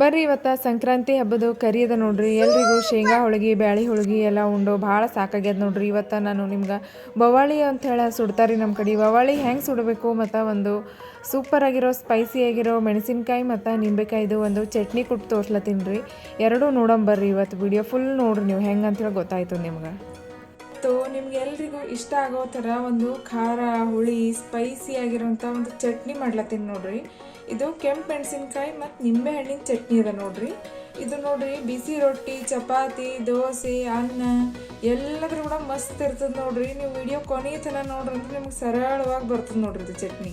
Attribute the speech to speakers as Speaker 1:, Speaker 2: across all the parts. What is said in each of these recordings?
Speaker 1: ಬರ್ರಿ ಇವತ್ತು ಸಂಕ್ರಾಂತಿ ಹಬ್ಬದ ಕರಿಯದ ನೋಡ್ರಿ. ಎಲ್ರಿಗೂ ಶೇಂಗಾ ಹೋಳಿಗೆ, ಬ್ಯಾಳಿ ಹೋಳಿಗೆ ಎಲ್ಲ ಉಂಡು. ಭಾಳ ಸಾಕಾಗ್ಯದ ನೋಡ್ರಿ. ಇವತ್ತು ನಾನು ನಿಮ್ಗೆ ಬವಾಳಿ ಅಂತ ಹೇಳಿ ಸುಡ್ತಾರೆ ನಮ್ಮ ಕಡೆ. ಬವಾಳಿ ಹೆಂಗೆ ಸುಡಬೇಕು ಮತ್ತು ಒಂದು ಸೂಪರ್ ಆಗಿರೋ ಸ್ಪೈಸಿ ಆಗಿರೋ ಮೆಣಸಿನ್ಕಾಯಿ ಮತ್ತು ನಿಂಬೆಕಾಯಿದು ಒಂದು ಚಟ್ನಿ ಕೊಟ್ಟು ತೋರ್ಸ್ಲತ್ತೀನಿ ರೀ. ಎರಡೂ ನೋಡಂಬರ್ರಿ ಇವತ್ತು ವಿಡಿಯೋ ಫುಲ್ ನೋಡ್ರಿ ನೀವು. ಹೆಂಗೆ ಅಂತೇಳಿ ಗೊತ್ತಾಯ್ತು ನಿಮ್ಗೆ. ಸೊ ನಿಮ್ಗೆ ಎಲ್ರಿಗೂ ಇಷ್ಟ ಆಗೋ ಥರ ಒಂದು ಖಾರ, ಹುಳಿ ಸ್ಪೈಸಿ ಆಗಿರೋಂಥ ಒಂದು ಚಟ್ನಿ ಮಾಡ್ಲತ್ತೀನಿ ನೋಡ್ರಿ. ಇದು ಕೆಂಪು ಮೆಣಸಿನ್ಕಾಯಿ ಮತ್ತು ನಿಂಬೆ ಹಣ್ಣಿನ ಚಟ್ನಿ ಅದ ನೋಡ್ರಿ. ಇದು ನೋಡ್ರಿ ಬಿಸಿ ರೊಟ್ಟಿ, ಚಪಾತಿ, ದೋಸೆ, ಅನ್ನ ಎಲ್ಲದ್ರ ಕೂಡ ಮಸ್ತ್ ಇರ್ತದೆ ನೋಡ್ರಿ. ನೀವು ವಿಡಿಯೋ ಕೊನೆ ತನಕ ನೋಡ್ರಿ ಅಂದ್ರೆ ನಿಮ್ಗೆ ಸರಳವಾಗಿ ಬರ್ತದೆ ನೋಡ್ರಿ ಇದು ಚಟ್ನಿ.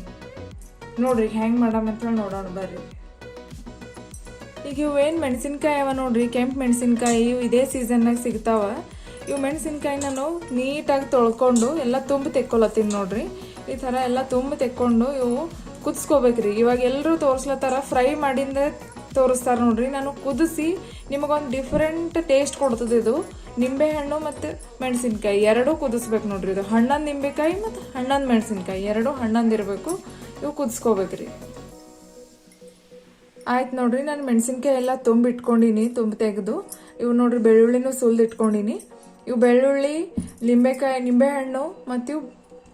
Speaker 1: ನೋಡ್ರಿ ಹೆಂಗೆ ಮಾಡಮ್ ಅಂತೇಳಿ ನೋಡೋಣ ಬರ್ರಿ. ಈಗ ಇವು ಏನು ಮೆಣಸಿನ್ಕಾಯಿ ಅವ ನೋಡ್ರಿ. ಕೆಂಪು ಮೆಣಸಿನ್ಕಾಯಿ ಇವು ಇದೇ ಸೀಸನ್ನಾಗ ಸಿಗ್ತಾವ. ಇವು ಮೆಣಸಿನ್ಕಾಯಿ ನಾನು ನೀಟಾಗಿ ತೊಳ್ಕೊಂಡು ಎಲ್ಲ ತುಂಬ ತೆಕ್ಕೊಳತ್ತೀನಿ ನೋಡ್ರಿ. ಈ ಥರ ಎಲ್ಲ ತುಂಬ ತೆಕ್ಕೊಂಡು ಇವು ಕುದಿಸ್ಕೋಬೇಕ್ರಿ. ಇವಾಗ ಎಲ್ಲರೂ ತೋರಿಸ್ಲತ್ತಾರ ಫ್ರೈ ಮಾಡಿಂದ ತೋರಿಸ್ತಾರೆ ನೋಡ್ರಿ. ನಾನು ಕುದಿಸಿ ನಿಮಗೊಂದು ಡಿಫ್ರೆಂಟ್ ಟೇಸ್ಟ್ ಕೊಡ್ತದೆ ಇದು. ನಿಂಬೆಹಣ್ಣು ಮತ್ತು ಮೆಣಸಿನ್ಕಾಯಿ ಎರಡೂ ಕುದಿಸ್ಬೇಕು ನೋಡ್ರಿ ಇದು. ಹಣ್ಣಂದು ನಿಂಬೆಕಾಯಿ ಮತ್ತು ಹಣ್ಣಂದು ಮೆಣಸಿನ್ಕಾಯಿ ಎರಡು ಹಣ್ಣಂದು ಇರಬೇಕು. ಇವು ಕುದಿಸ್ಕೋಬೇಕ್ರಿ. ಆಯ್ತು ನೋಡ್ರಿ, ನಾನು ಮೆಣಸಿನ್ಕಾಯಿ ಎಲ್ಲ ತುಂಬಿ ಇಟ್ಕೊಂಡಿನಿ ತುಂಬಿ ತೆಗೆದು. ಇವು ನೋಡ್ರಿ ಬೆಳ್ಳುಳ್ಳಿನೂ ಸುಲ್ದು ಇಟ್ಕೊಂಡಿನಿ ಇವು ಬೆಳ್ಳುಳ್ಳಿ, ನಿಂಬೆಕಾಯಿ, ನಿಂಬೆಹಣ್ಣು ಮತ್ತು ಇವು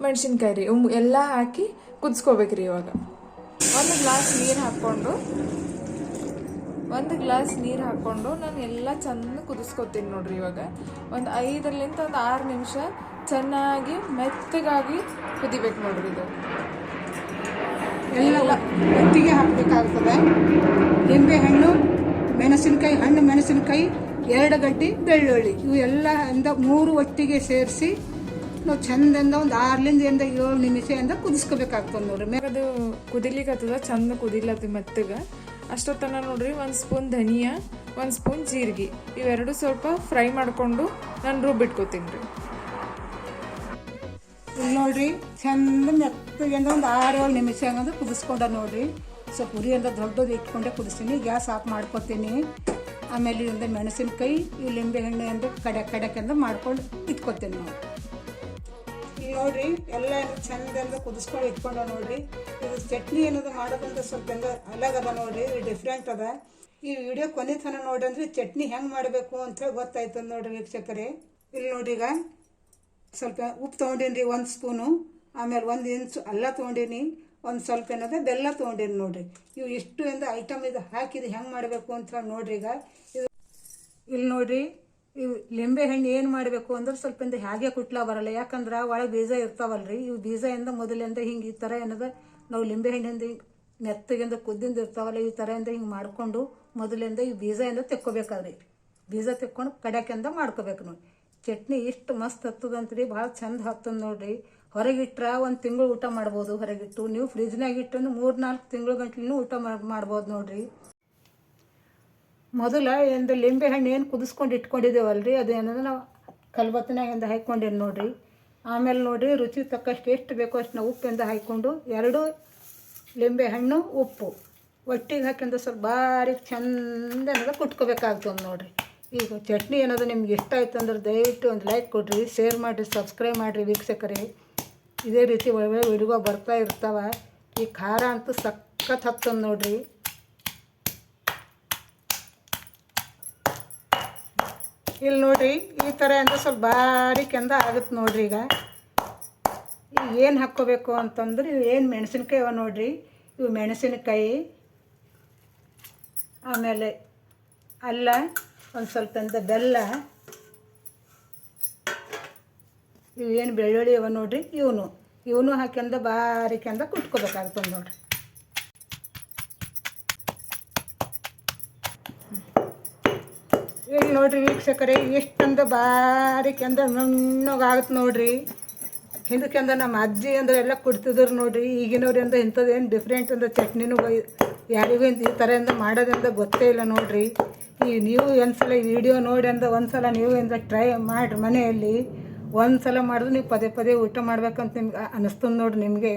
Speaker 1: ಮೆಣಸಿನ್ಕಾಯಿ ರೀ ಎಲ್ಲ ಹಾಕಿ ಕುದಿಸ್ಕೋಬೇಕ್ರಿ ಇವಾಗ. ಒಂದು ಗ್ಲಾಸ್ ನೀರು ಹಾಕ್ಕೊಂಡು, ಒಂದು ಗ್ಲಾಸ್ ನೀರು ಹಾಕ್ಕೊಂಡು ನಾನು ಎಲ್ಲ ಚೆಂದ ಕುದಿಸ್ಕೊತೀನಿ ನೋಡ್ರಿ ಇವಾಗ. ಒಂದು ಐದರಿಂದ ಒಂದು ಆರು ನಿಮಿಷ ಚೆನ್ನಾಗಿ ಮೆತ್ತಗಾಗಿ ಕುದಿಬೇಕು ನೋಡ್ರಿ ಇದು.
Speaker 2: ಎಲ್ಲ ಒಟ್ಟಿಗೆ ಹಾಕಬೇಕಾಗ್ತದೆ. ನಿಂಬೆಹಣ್ಣು ಮೆಣಸಿನಕಾಯಿ, ಹಣ್ಣು ಮೆಣಸಿನಕಾಯಿ, ಎರಡು ಗಡ್ಡಿ ಬೆಳ್ಳುಳ್ಳಿ. ಇವು ಎಲ್ಲ ಮೂರು ಒಟ್ಟಿಗೆ ಸೇರಿಸಿ ನಾವು ಚಂದಿಂದ ಒಂದು ಆರ್ಲಿಂದ ಎಂದ ಏಳು ನಿಮಿಷ ಎಂದ ಕುದಿಸ್ಕೋಬೇಕಾಗ್ತದೆ ನೋಡ್ರಿ. ಮೇ
Speaker 1: ಅದು ಕುದಿಲಿಕ್ಕತ್ತದ ಚಂದ ಕುದಿಲತ್ತ ಮೆತ್ತಗೆ. ಅಷ್ಟೊತ್ತನ ನೋಡ್ರಿ ಒಂದು ಸ್ಪೂನ್ ಧನಿಯಾ ಒಂದು ಸ್ಪೂನ್ ಜೀರಿಗೆ. ಇವೆರಡು ಸ್ವಲ್ಪ ಫ್ರೈ ಮಾಡಿಕೊಂಡು ನಾನು ರುಬ್ಬಿಟ್ಕೋತೀನಿ ರೀ.
Speaker 2: ಇಲ್ಲಿ ನೋಡ್ರಿ ಚಂದ ಮೆತ್ತಗೆಂದ ಒಂದು ಆರು ಏಳು ನಿಮಿಷ ಹಂಗಂದ್ರೆ ಕುದಿಸ್ಕೊಂಡ ನೋಡ್ರಿ. ಸ್ವಲ್ಪ ಅಂದ್ರೆ ದೊಡ್ಡದು ಇಟ್ಕೊಂಡೆ ಕುದಿಸ್ತೀನಿ. ಗ್ಯಾಸ್ ಆಫ್ ಮಾಡ್ಕೊತೀನಿ. ಆಮೇಲೆ ಇದರಿಂದ ಮೆಣಸಿನಕಾಯಿ ಈ ಲಿಂಬೆ ಹಣ್ಣು ಎಂದು ಕಡೆ ಕಡೆಕೆಂದು ಮಾಡ್ಕೊಂಡು ಇಟ್ಕೊತೀನಿ ನೋಡಿ ನೋಡ್ರಿ, ಎಲ್ಲ ಚಂದ ಕುದಿಸ್ಕೊಂಡು ಇಟ್ಕೊಂಡ ನೋಡ್ರಿ. ಇದು ಚಟ್ನಿ ಏನದು ಮಾಡೋದಂತ ಸ್ವಲ್ಪ ಹೆಂಗ ಅಲಗ್ ಅದ ನೋಡ್ರಿ ಡಿಫ್ರೆಂಟ್ ಅದ. ಈ ವಿಡಿಯೋ ಕೊನೆ ತನ ನೋಡ್ರಿ ಅಂದ್ರೆ ಚಟ್ನಿ ಹೆಂಗೆ ಮಾಡಬೇಕು ಅಂತೇಳಿ ಗೊತ್ತಾಯ್ತದ ನೋಡ್ರಿ ವೀಕ್ಷಕರೇ. ಇಲ್ಲಿ ನೋಡ್ರಿ ಈಗ ಸ್ವಲ್ಪ ಉಪ್ಪು ತಗೊಂಡೇನ್ರಿ, ಒಂದು ಸ್ಪೂನು ಆಮೇಲೆ ಒಂದು ಇಂಚು ಅಲ್ಲ ತೊಗೊಂಡೀನಿ, ಒಂದು ಸ್ವಲ್ಪ ಏನದ ಬೆಲ್ಲ ತೊಗೊಂಡೀನಿ ನೋಡ್ರಿ. ಇವು ಇಷ್ಟು ಎಂದು ಐಟಮ್ ಇದು ಹಾಕಿದ ಹೆಂಗೆ ಮಾಡಬೇಕು ಅಂತ ನೋಡ್ರಿ ಈಗ. ಇಲ್ಲಿ ನೋಡ್ರಿ ಇವು ಲಿಂಬೆ ಹಣ್ಣು ಏನು ಮಾಡಬೇಕು ಅಂದ್ರೆ ಸ್ವಲ್ಪ ಇಂದ ಹಾಗೆ ಕುಟ್ಲ ಬರಲ್ಲ. ಯಾಕಂದ್ರೆ ಒಳಗೆ ಬೀಜ ಇರ್ತಾವಲ್ರಿ. ಇವು ಬೀಜದಿಂದ ಮೊದಲಿಂದ ಹಿಂಗೆ ಈ ಥರ ಏನದ, ನಾವು ಲಿಂಬೆ ಹಣ್ಣಿಂದ ಮೆತ್ತಗಿಂದ ಕುದ್ದಿಂದ ಇರ್ತಾವಲ್ಲ, ಈ ಥರದಿಂದ ಹಿಂಗೆ ಮಾಡಿಕೊಂಡು ಮೊದಲಿಂದ ಈ ಬೀಜದಿಂದ ತೆಕ್ಕೋಬೇಕಾದ್ರಿ. ಬೀಜ ತೆಕ್ಕೊಂಡು ಕಡ್ಯಾಕಿಂದ ಮಾಡ್ಕೋಬೇಕು ನೋಡಿ. ಚಟ್ನಿ ಇಷ್ಟು ಮಸ್ತ್ ಹತ್ತದಂತ್ರಿ, ಭಾಳ ಚಂದ ಹತ್ತದ ನೋಡ್ರಿ. ಹೊರಗಿಟ್ರೆ ಒಂದು ತಿಂಗಳು ಊಟ ಮಾಡ್ಬೋದು ಹೊರಗಿಟ್ಟು ನೀವು ಫ್ರಿಜ್ನಾಗ ಇಟ್ಟು ಮೂರು ನಾಲ್ಕು ತಿಂಗಳು ಗಂಟ್ಲೂ ಊಟ ಮಾಡ್- ಮಾಡ್ಬೋದು ನೋಡ್ರಿ. ಮೊದಲ ಎಂದು ಲಿಂಬೆ ಹಣ್ಣು ಏನು ಕುದಿಸ್ಕೊಂಡು ಇಟ್ಕೊಂಡಿದ್ದೇವಲ್ರಿ? ಅದು ಏನಂದ್ರೆ ನಾವು ಕಲ್ಬತ್ತನಾಗಿಂದ ಹಾಕ್ಕೊಂಡೇನು ನೋಡಿರಿ. ಆಮೇಲೆ ನೋಡಿರಿ ರುಚಿ ತಕ್ಕಷ್ಟು ಎಷ್ಟು ಬೇಕೋ ಅಷ್ಟು ನಾವು ಉಪ್ಪಿಂದ ಹಾಕ್ಕೊಂಡು ಎರಡು ಲಿಂಬೆ ಹಣ್ಣು ಉಪ್ಪು. ಒಟ್ಟಿಗೆ ಹಾಕಿಂದ ಸ್ವಲ್ಪ ಭಾರಿ ಚಂದ ಏನದ ಕುಟ್ಕೋಬೇಕಾಗ್ತದೆ ನೋಡಿರಿ. ಈಗ ಚಟ್ನಿ ಏನಾದ್ರು ನಿಮ್ಗೆ ಇಷ್ಟ ಆಯ್ತು ಅಂದ್ರೆ ದಯವಿಟ್ಟು ಒಂದು ಲೈಕ್ ಕೊಡಿರಿ ಶೇರ್ ಮಾಡಿರಿ ಸಬ್ಸ್ಕ್ರೈಬ್ ಮಾಡಿರಿ ವೀಕ್ಷಕರೇ. ಇದೇ ರೀತಿ ಒಳ್ಳೆ ವಿಡಿಯೋ ಬರ್ತಾ ಇರ್ತಾವೆ. ಈ ಖಾರ ಅಂತೂ ಸಖತ್ ಹತ್ತದ ನೋಡ್ರಿ. ಇಲ್ಲಿ ನೋಡಿರಿ, ಈ ಥರ ಅಂದರೆ ಸ್ವಲ್ಪ ಬಾರಿಕೆಂದ ಆಗುತ್ತೆ ನೋಡಿರಿ ಈಗ. ಈಗ ಏನು ಹಾಕ್ಕೋಬೇಕು ಅಂತಂದ್ರೆ ಇವು ಏನು ಮೆಣಸಿನ್ಕಾಯಿ ಅವ ನೋಡ್ರಿ, ಇವು ಮೆಣಸಿನಕಾಯಿ, ಆಮೇಲೆ ಅಲ್ಲ, ಒಂದು ಸ್ವಲ್ಪ ಅಂತ ಬೆಲ್ಲ, ಇವು ಏನು ಬೆಳ್ಳುಳ್ಳಿ ಅವ ನೋಡ್ರಿ, ಇವನು ಇವನು ಹಾಕ್ಯಂದ ಬಾರಿಕೆಂದ ಕುಟ್ಕೋಬೇಕಾಗ್ತದೆ ನೋಡ್ರಿ. ಇಲ್ಲಿ ನೋಡ್ರಿ ವೀಕ್ಷಕರೇ, ಎಷ್ಟಂದ ಬಾರಿಕೆಂದ ನುಣ್ಣಗಾಗುತ್ತೆ ನೋಡ್ರಿ. ಹಿಂದಕ್ಕೆಂದ ನಮ್ಮ ಅಜ್ಜಿ ಅಂದ್ರೆ ಎಲ್ಲ ಕುಡ್ತಿದ್ರು ನೋಡ್ರಿ. ಈಗಿನವ್ರಿಂದ ಇಂಥದ್ದೇನು ಡಿಫ್ರೆಂಟ್ ಅಂದ್ರೆ ಚಟ್ನಿನೂ ಯಾರಿಗೂ ಈ ಥರ ಮಾಡೋದ್ರಿಂದ ಗೊತ್ತೇ ಇಲ್ಲ ನೋಡ್ರಿ. ಈ ನೀವು ಒಂದ್ಸಲ ಈ ವಿಡಿಯೋ ನೋಡಿ ಅಂದ ಒಂದ್ಸಲ ನೀವು ಇಂದ ಟ್ರೈ ಮಾಡಿರಿ ಮನೆಯಲ್ಲಿ. ಒಂದ್ಸಲ ಮಾಡಿದ್ರೆ ನೀವು ಪದೇ ಪದೇ ಊಟ ಮಾಡ್ಬೇಕಂತ ನಿಮ್ಗೆ ಅನಿಸ್ತದೆ ನೋಡ್ರಿ ನಿಮಗೆ.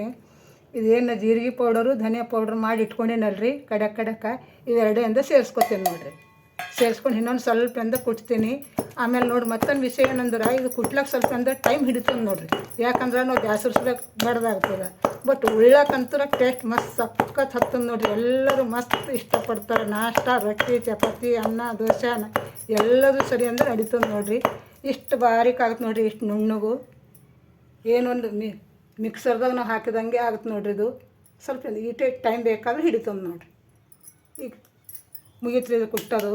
Speaker 2: ಇದೇನು ಜೀರಿಗೆ ಪೌಡರು, ಧನಿಯಾ ಪೌಡ್ರ್ ಮಾಡಿ ಇಟ್ಕೊಂಡೇನಲ್ರಿ, ಕಡಕ್ ಕಡಕ ಎಂದ ಸೇರಿಸ್ಕೊತೀನಿ ನೋಡ್ರಿ. ಸೇರಿಸ್ಕೊಂಡು ಇನ್ನೊಂದು ಸ್ವಲ್ಪ ಅಂದ ಕುಟ್ತೀನಿ. ಆಮೇಲೆ ನೋಡಿ, ಮತ್ತೊಂದು ವಿಷಯ ಏನಂದ್ರೆ, ಇದು ಕುಟ್ಲಕ್ಕೆ ಸ್ವಲ್ಪ ಅಂದ್ರೆ ಟೈಮ್ ಹಿಡಿತದೆ ನೋಡಿರಿ. ಯಾಕಂದ್ರೆ ನಾವು ಬ್ಯಾಸರ್ಸ್ಬೇಕು ಬಡ್ದಾಗ್ತದೆ. ಬಟ್ ಉಳ್ಳಕ್ಕಂತೂ ಟೇಸ್ಟ್ ಮಸ್ತ್ ಸಖತ್ ಹತ್ತದ ನೋಡ್ರಿ. ಎಲ್ಲರೂ ಮಸ್ತ್ ಇಷ್ಟಪಡ್ತಾರೆ. ನಾಷ್ಟ, ರೊಟ್ಟಿ, ಚಪಾತಿ, ಅನ್ನ, ದೋಸೆ, ಅನ್ನ, ಎಲ್ಲದೂ ಸರಿ ಅಂದ್ರೆ ನಡೀತದೆ ನೋಡಿರಿ. ಇಷ್ಟು ಬಾರಿಕಾಗತ್ತೆ ನೋಡಿರಿ, ಇಷ್ಟು ನುಣ್ಣಗೂ. ಏನೊಂದು ಮಿ, ಮಿಕ್ಸರ್ದಾಗ ನಾವು ಹಾಕಿದಂಗೆ ಆಗುತ್ತೆ ನೋಡ್ರಿ ಇದು. ಸ್ವಲ್ಪ ಈಟೆ ಟೈಮ್ ಬೇಕಾದ್ರೆ ಹಿಡಿತದೆ ನೋಡಿರಿ. ಈಗ ಮುಗೀತ್ರಿ ಇದು ಕುಟ್ಟೋದು.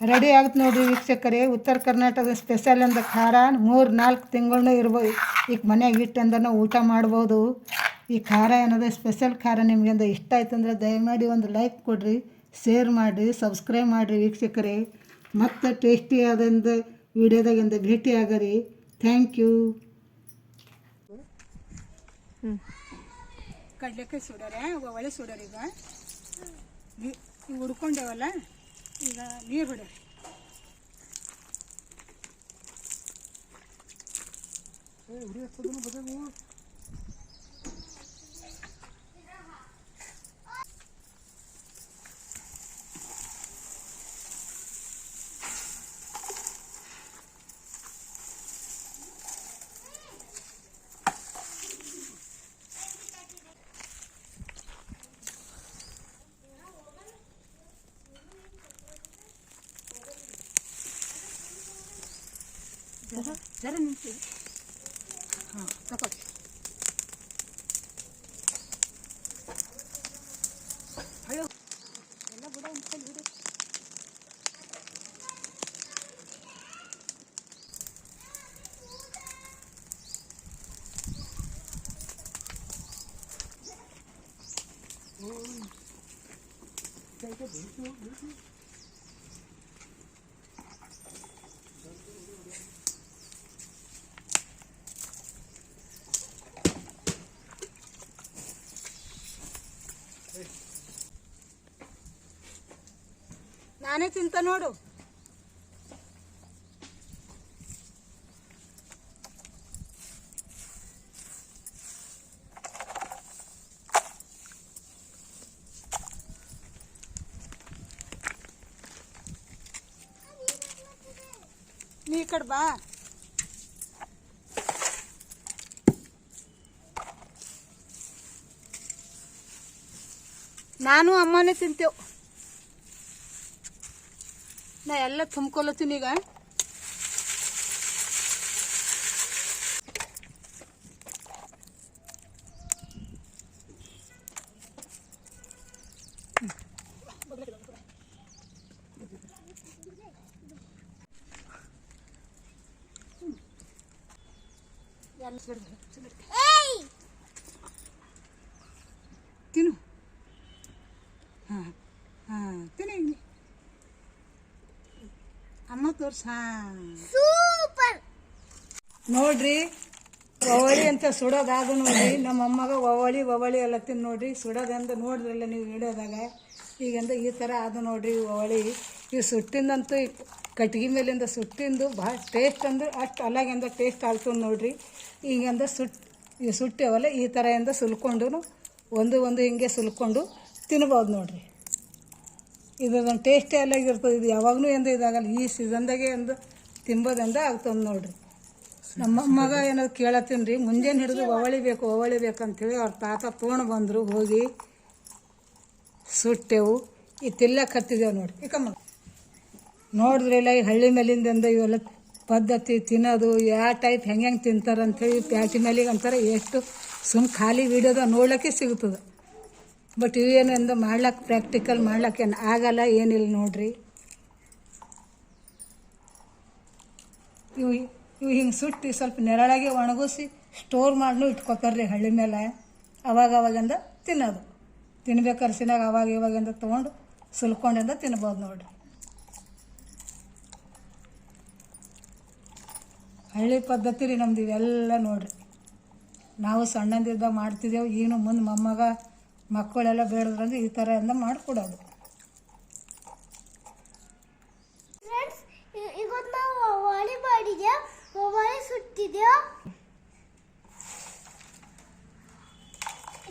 Speaker 2: ರೆಡಿ ಆಗುತ್ತೆ ನೋಡಿರಿ ವೀಕ್ಷಕರೇ. ಉತ್ತರ ಕರ್ನಾಟಕದ ಸ್ಪೆಷಲ್ ಅಂದ ಖಾರ. ಮೂರು ನಾಲ್ಕು ತಿಂಗಳನ್ನೂ ಇರ್ಬೋದು ಈಗ ಮನೆಯಾಗ ಇಟ್ಟು ಅಂದ್ರೆ ಊಟ ಮಾಡ್ಬೋದು. ಈ ಖಾರ ಏನದ ಸ್ಪೆಷಲ್ ಖಾರ ನಿಮಗೆ ಅಂದ ಇಷ್ಟ ಆಯ್ತು ಅಂದ್ರೆ ದಯಮಾಡಿ ಒಂದು ಲೈಕ್ ಕೊಡಿರಿ ಶೇರ್ ಮಾಡಿರಿ ಸಬ್ಸ್ಕ್ರೈಬ್ ಮಾಡಿರಿ ವೀಕ್ಷಕರೇ. ಮತ್ತು ಟೇಸ್ಟಿ ಆದಂದ ವಿಡಿಯೋದಾಗಿಂದ ಭೇಟಿ ಆಗರಿ ಥ್ಯಾಂಕ್ ಯು ಕಡ್ಲೆಕಾಯಿ ಸುಡರೆ ಒಳ್ಳೆ ಸುಡೋರಿ ಈಗ. ನೀ- ಇವು ಹುಡ್ಕೊಂಡೇವಲ್ಲ ಈಗ ನೀರು Let him see. हाँ, कपट. हेलो. ये बुरा इंसान बुरे. Oh, take a picture, picture. ನಾನೇ ತಿಂತ ನೋಡು. ನೀ ಕಡೆ ಬಾ. ನಾನು ಅಮ್ಮನೇ ತಿಂತೇವ್. ನಾ ಎಲ್ಲ ತುಂಬ್ಕೊಲತ್ತೀನಿ ಈಗ ತಿನ್ನು ಹಾಂ ಹಾಂ ತಿನ್ನಿ ತೋರ್ಸ ಸೂಪರ್. ನೋಡ್ರಿ ಒವಳಿ ಅಂತ ಸುಡೋದಾದ ನೋಡ್ರಿ ನಮ್ಮ ಅಮ್ಮಗ ಒವಳಿ ಒವಳಿ ಎಲ್ಲ ತಿನ್ ನೋಡ್ರಿ ಸುಡೋದಂತ ನೋಡ್ರಲ್ಲ ನೀವು ಇಡೋದಾಗ ಈಗಂದ ಈ ಥರ ಅದು ನೋಡ್ರಿ ಒವಳಿ ಇವು ಸುಟ್ಟಿಂದಂತೂ ಈ ಕಟ್ಗೆ ಮೇಲಿಂದ ಸುಟ್ಟಿಂದು ಭಾಳ ಟೇಸ್ಟ್ ಅಂದ್ರೆ ಅಷ್ಟು ಅಲ್ಲಾಗಿಂದ ಟೇಸ್ಟ್ ಆಗ್ತದೆ ನೋಡ್ರಿ. ಈಗಂದ ಸುಟ್ ಈ ಸುಟ್ಟೇವಲ್ಲ ಈ ಥರ ಇಂದ ಸುಲ್ಕೊಂಡು ಒಂದು ಒಂದು ಹಿಂಗೆ ಸುಲ್ಕೊಂಡು ತಿನ್ಬೋದು ನೋಡ್ರಿ. ಇದೊಂದು ಟೇಸ್ಟೇ ಅಲ್ಲಾಗಿರ್ತದೆ ಇದು ಯಾವಾಗಲೂ ಎಂದು ಇದಾಗಲ್ಲ. ಈ ಸೀಸನ್ದಾಗೆ ಎಂದು ತಿನ್ಬೋದಂದ ಆಗ್ತದೆ ನೋಡ್ರಿ. ನಮ್ಮ ಮಗ ಏನೋ ಕೇಳತ್ತೀನಿ ರೀ. ಮುಂಜಾನೆ ಹಿಡಿದು ಒವಳಿ ಬೇಕು ಒವಳಿ ಬೇಕು ಅಂತೇಳಿ ಅವ್ರ ತಾತ ತೋಣ ಬಂದರು. ಹೋಗಿ ಸುಟ್ಟೆವು. ಈ ತಿಲ್ಲಕ್ಕೆ ಹತ್ತಿದ್ದೇವೆ ನೋಡಿ ಈಕಮ್ಮ ನೋಡಿದ್ರಿಲ್ಲ ಈ ಹಳ್ಳಿ ಮೇಲಿಂದ ಇವೆಲ್ಲ ಪದ್ಧತಿ ತಿನ್ನೋದು ಯಾವ ಟೈಪ್ ಹೆಂಗೆ ಹೆಂಗೆ ತಿಂತಾರೆ ಅಂಥೇಳಿ ಪ್ಯಾಟಿ ಮೇಲಿಗೆ ಅಂತಾರೆ ಎಷ್ಟು ಸುಮ್ ಖಾಲಿ ವಿಡಿಯೋದ ನೋಡ್ಲಿಕ್ಕೆ ಸಿಗ್ತದೆ. ಬಟ್ ಇವೇನು ಎಂದು ಮಾಡ್ಲಕ್ಕೆ ಪ್ರಾಕ್ಟಿಕಲ್ ಮಾಡ್ಲಿಕ್ಕೆ ಏನು ಆಗಲ್ಲ, ಏನಿಲ್ಲ ನೋಡ್ರಿ. ಇವು ಇವು ಹಿಂಗೆ ಸುಟ್ಟು ಸ್ವಲ್ಪ ನೆರಳಾಗಿ ಒಣಗಿಸಿ ಸ್ಟೋರ್ ಮಾಡಲು ಇಟ್ಕೊತಾರ್ರಿ ಹಳ್ಳಿ ಮೇಲೆ ಅವಾಗ ಅವಾಗಿಂದ ತಿನ್ನೋದು. ತಿನ್ಬೇಕು ಸಿನಾಗ ಅವಾಗ ಇವಾಗಿಂದ ತೊಗೊಂಡು ಸುಲ್ಕೊಂಡಿಂದ ತಿನ್ಬೋದು ನೋಡ್ರಿ. ಹಳ್ಳಿ ಪದ್ಧತಿ ರೀ ನಮ್ದು ಇವೆಲ್ಲ ನೋಡ್ರಿ. ನಾವು ಸಣ್ಣಂದಿದ್ದಾಗ ಮಾಡ್ತಿದ್ದೆವು ಏನು ಮುಂದೆ ಮೊಮ್ಮಗ ಮಕ್ಕಳೆಲ್ಲ ಬೇಡದ್ರಂದ್ರೆ ಈ ಥರ ಎಲ್ಲ ಮಾಡಿಕೊಡೋದು.
Speaker 3: ಫ್ರೆಂಡ್ಸ್ ಇವತ್ತು ನಾವು ಮಾಡಿದ್ಯಾ ಒವಾಳಿ ಸುಟ್ಟಿದ್ಯಾ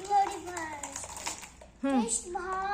Speaker 3: ನೋಡಿ ಟೇಸ್ಟ್ ಬಹಳ